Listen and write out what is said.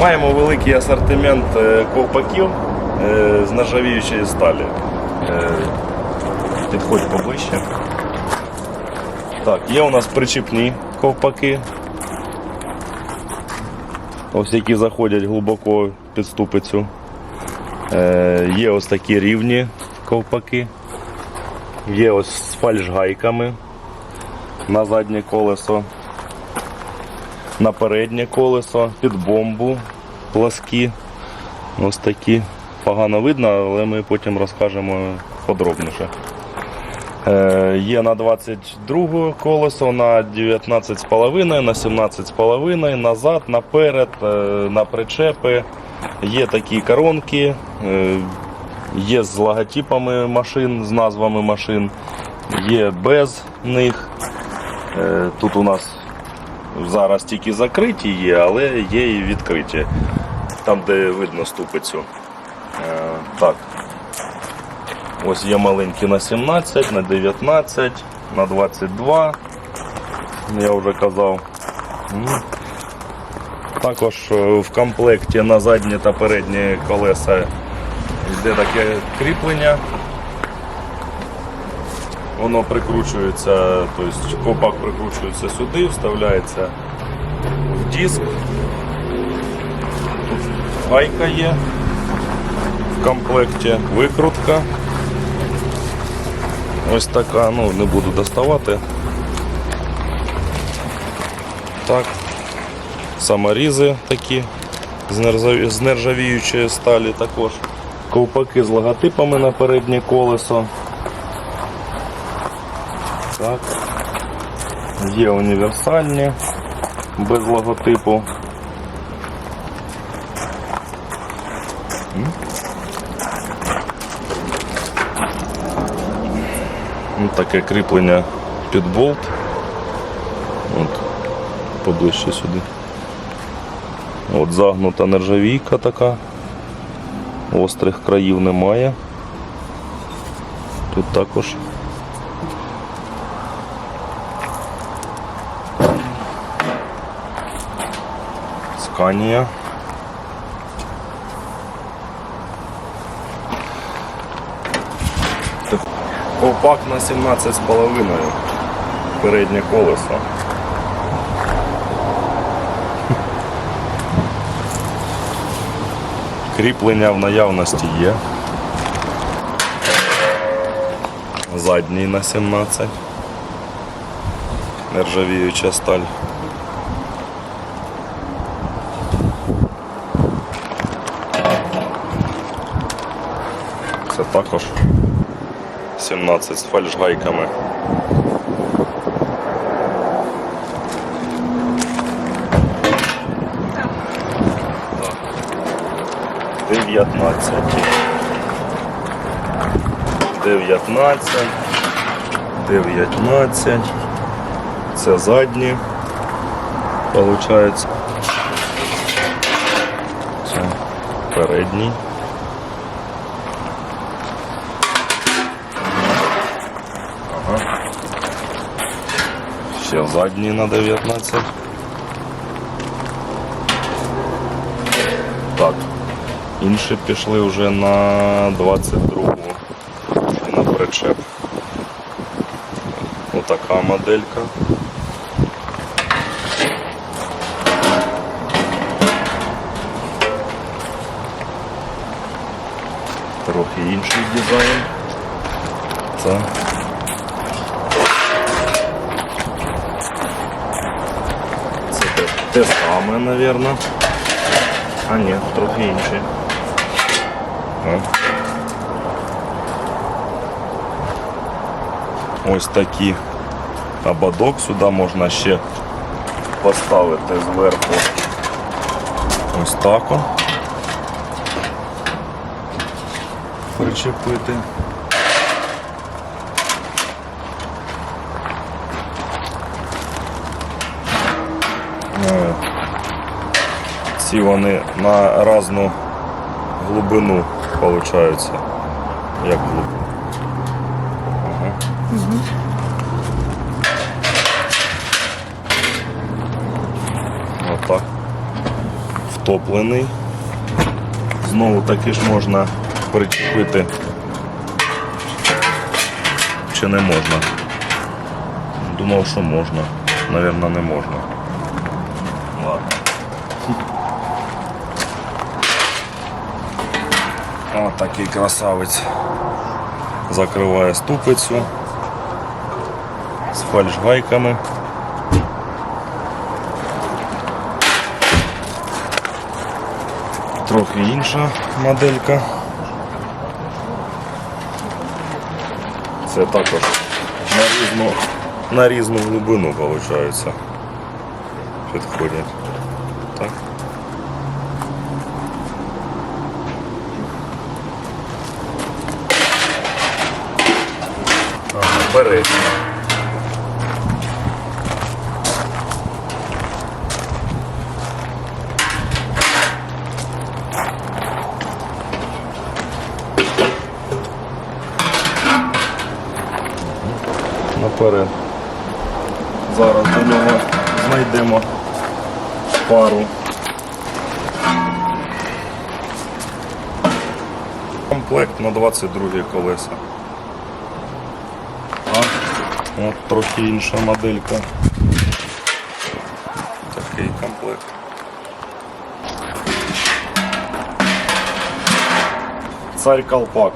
Маємо великий асортимент е, ковпаків е, з нержавіючої сталі. Е, Підходь поближче. Так, є у нас причіпні ковпаки. Ось які заходять глибоко під ступицю. Є ось такі рівні ковпаки. Є ось з фальшгайками на заднє колесо, на переднє колесо, під бомбу пласкі. Ось такі. Погано видно, але ми потім розкажемо подробніше. Е, Є на 22 колесо, на 19,5, на 17,5, назад, наперед, е, на причепи. Є такі коронки, е, є з логотипами машин, з назвами машин, є без них. Е, Тут у нас зараз тільки закриті є, але є і відкриті. Там, де видно ступицю. Е, Так. Ось є маленькі на 17, на 19, на 22. Я вже казав. Також е, в комплекті на задні та передні колеса йде таке кріплення. Воно прикручується, тобто копак прикручується сюди, вставляється в диск. Тут гайка є в комплекті, викрутка. Ось така, ну не буду доставати. Так. Саморізи такі з нержавіючої сталі також. Ковпаки з логотипами на переднє колесо. Так. Є універсальні без логотипу. Ну, таке кріплення під болт. От, поближче сюди. От загнута нержавійка така. Острих країв немає. Тут також. Сканія. Ковпак на 17,5 переднє колесо. Кріплення в наявності є. Задній на 17. Нержавіюча сталь. Це також 17 з фальшгайками. Дев'ятнадцять. Дев'ятнадцять. Дев'ятнадцять. Це задні. Получається. Це передній. Ще задній на 19. Так. Інші пішли вже на 22 на причеп. Отака моделька. Трохи інший дизайн. Це Це те, саме, напевно. А ні, трохи інший. Ось такі ободок сюди можна ще поставити зверху. Ось так. Причепити. Ці вони на різну глибину получаються. Як глибину. Ага. Отак. В втоплений. Знову таки ж можна причепити. Чи не можна? Думав, що можна. Навірно, не можна. О, такий красавець. Закриває ступицю з фальшгайками. Трохи інша моделька. Це також на різну, на різну глибину, виходить. Підходять. Так. Ага. Наперед. Зараз до нього знайдемо пару. Комплект на 22 колеса. От трохи інша моделька. Такий комплект. Царь колпак.